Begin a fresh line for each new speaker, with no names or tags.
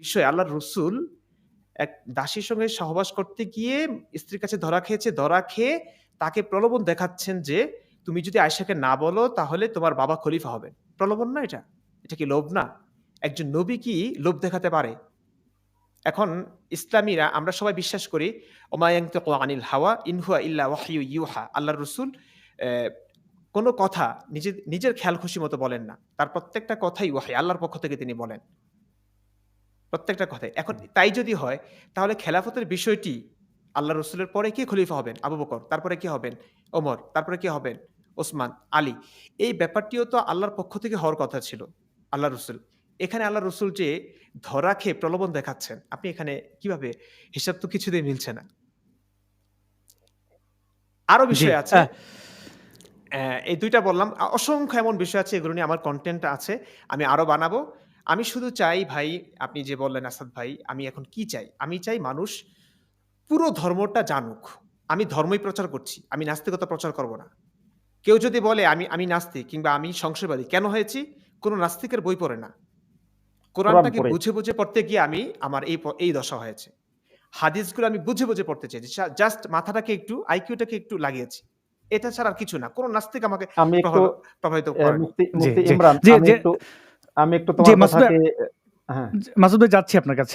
বিষয় আল্লাহর রসুল এক দাসীর সঙ্গে সহবাস করতে গিয়ে স্ত্রীর কাছে ধরা খেয়েছে, ধরা খেয়ে তাকে প্রলোভন দেখাচ্ছেন যে, তুমি যদি আয়সাকে না বলো, তাহলে তোমার বাবা খলিফা হবেন। প্রলোভন না এটা? এটা কি লোভ না? একজন নবী কি লোভ দেখাতে পারে? এখন ইসলামীরা, আমরা সবাই বিশ্বাস করি ওমায়াং আনিল হাওয়া ইনহুয়া ইল্লা ওয়াহিউ ইউহা। আল্লাহর রসুল কোনো কথা নিজের নিজের খেয়াল খুশি মতো বলেন না। তার প্রত্যেকটা কথাই ওয়াহি, আল্লাহর পক্ষ থেকে তিনি বলেন। প্রত্যেকটা কথাই এখন তাই যদি হয় তাহলে খেলাফতের বিষয়টি আল্লাহ রসুলের পরে কে খলিফা হবেন? আবু বকর। তারপরে কে হবেন? ওমর। তারপরে কে হবেন? ওসমান আলী। এই ব্যাপারটিও তো আল্লাহর পক্ষ থেকে হওয়ার কথা ছিল আল্লাহ রসুল। এখানে আল্লাহ রসুল যে ধরা খেয়ে প্রলোভন দেখাচ্ছেন আপনি এখানে কীভাবে হিসাব তো কিছুতেই মিলছে না। আরও বিষয় আছে।
আহ,
এই দুইটা বললাম। অসংখ্য এমন বিষয় আছে এগুলো নিয়ে আমার কন্টেন্ট আছে। আমি আরও বানাবো। আমি শুধু চাই ভাই আপনি যে বললেন আসাদ ভাই আমি এখন কি চাই? আমি চাই মানুষ পুরো ধর্মটা জানুক। আমি ধর্মই প্রচার করছি আমি নাস্তিকতা প্রচার করব না। কেউ যদি বলে আমি আমি নাস্তিক কিংবা আমি সংশয়বাদী কেন হয়েছি? কোনো নাস্তিকের বই পড়ে না। কোরআনটাকে বুঝে বুঝে পড়তে গিয়ে আমি আমার এই এই দশা হয়েছে। হাদিসগুলো আমি বুঝে বুঝে পড়তে চেয়েছি। জাস্ট মাথাটাকে একটু আইকিউটাকে একটু লাগিয়েছি। এটা ছাড়া আর কিছু না। কোনো নাস্তিক আমাকে
আমি
প্রভাবিত
এ, আমি একটু তোমার
মাসুদ ভাই-
হ্যাঁ।
মাসুদ ভাই যাচ্ছি আপনার কাছে।